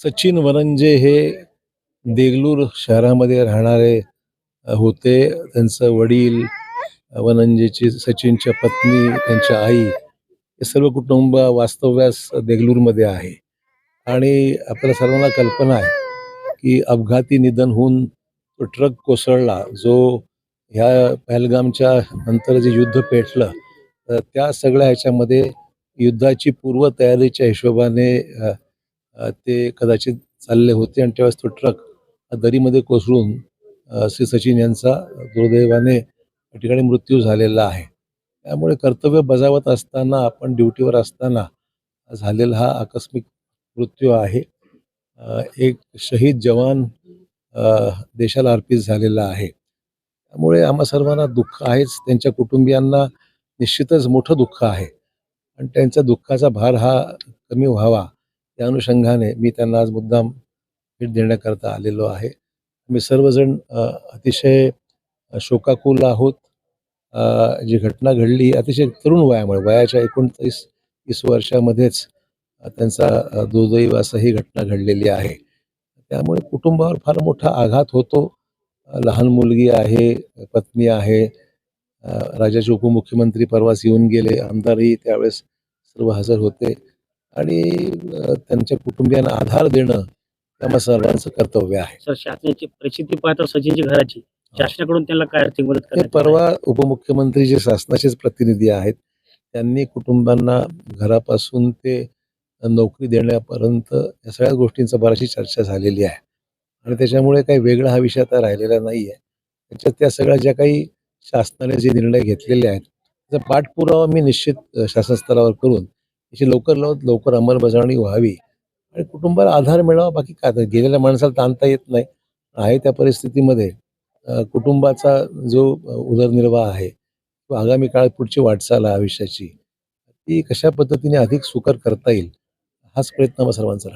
सचिन वनंजे हे देगलूर शहरामध्ये राहणारे होते. त्यांचं वडील वनंजेची सचिनच्या पत्नी त्यांच्या आई हे सर्व कुटुंब वास्तव्यास देगलूरमध्ये आहे. आणि आपल्या सर्वांना कल्पना आहे की अपघाती निधन होऊन तो ट्रक कोसळला. जो ह्या पहलगामच्या नंतर जे युद्ध पेटलं तर त्या सगळ्या ह्याच्यामध्ये युद्धाची पूर्वतयारीच्या हिशोबाने ते कदाचित चालले होते आणि त्यावेळेस तो ट्रक दरीमध्ये कोसळून श्री सचिन यांचा दुर्दैवाने या ठिकाणी मृत्यू झालेला आहे. त्यामुळे कर्तव्य बजावत असताना आपण ड्युटीवर असताना झालेला हा आकस्मिक मृत्यू आहे. एक शहीद जवान देशाला अर्पित झालेला आहे. त्यामुळे आम्हा सर्वांना दुःख आहेच. त्यांच्या कुटुंबियांना निश्चितच मोठं दुःख आहे. आणि त्यांच्या दुःखाचा भार हा कमी व्हावा. त्या अनुषंगाने मी त्यांना आज मुद्दाम भेट देण्याकरता आलेलो आहे. मी सर्वजण अतिशय शोकाकुल आहोत. जी घटना घडली अतिशय तरुण वयामुळे वयाच्या एकोणतीस तीस वर्षामध्येच त्यांचा दुर्दैवास दुर्दैव असं ही घटना घडलेली आहे. त्यामुळे कुटुंबावर फार मोठा आघात होतो. लहान मुलगी आहे पत्नी आहे. राज्याचे उपमुख्यमंत्री परवास येऊन गेले. आमदारही त्यावेळेस सर्व हजर होते. आणि त्यांच्या कुटुंबियांना आधार देणं आम्हा सर्वांचं कर्तव्य आहे. सर शासनाची परिस्थिती पाहता सचिनची घराची. शासनाकडून त्यांना काय आर्थिक मदत परवा उपमुख्यमंत्री जे शासनाचेच प्रतिनिधी आहेत त्यांनी कुटुंबांना घरापासून ते नोकरी देण्यापर्यंत या सगळ्या गोष्टींचा बराचशी चर्चा झालेली आहे. आणि त्याच्यामुळे काही वेगळा हा विषय आता राहिलेला नाही आहे त्याच्यात त्या सगळ्या ज्या काही शासनाने जे निर्णय घेतलेले आहेत त्याचा पाठपुरावा मी निश्चित शासन स्तरावर करून याची लवकर लवकर लवकर अंमलबजावणी व्हावी आणि कुटुंबाला आधार मिळावा. बाकी काय तर गेलेल्या माणसाला ताणता येत नाही. आहे त्या परिस्थितीमध्ये कुटुंबाचा जो उदरनिर्वाह आहे किंवा आगामी काळात पुढची वाटचाल आहे आयुष्याची ती कशा पद्धतीने अधिक सुकर करता येईल हाच प्रयत्न सर्वांचा राहणार.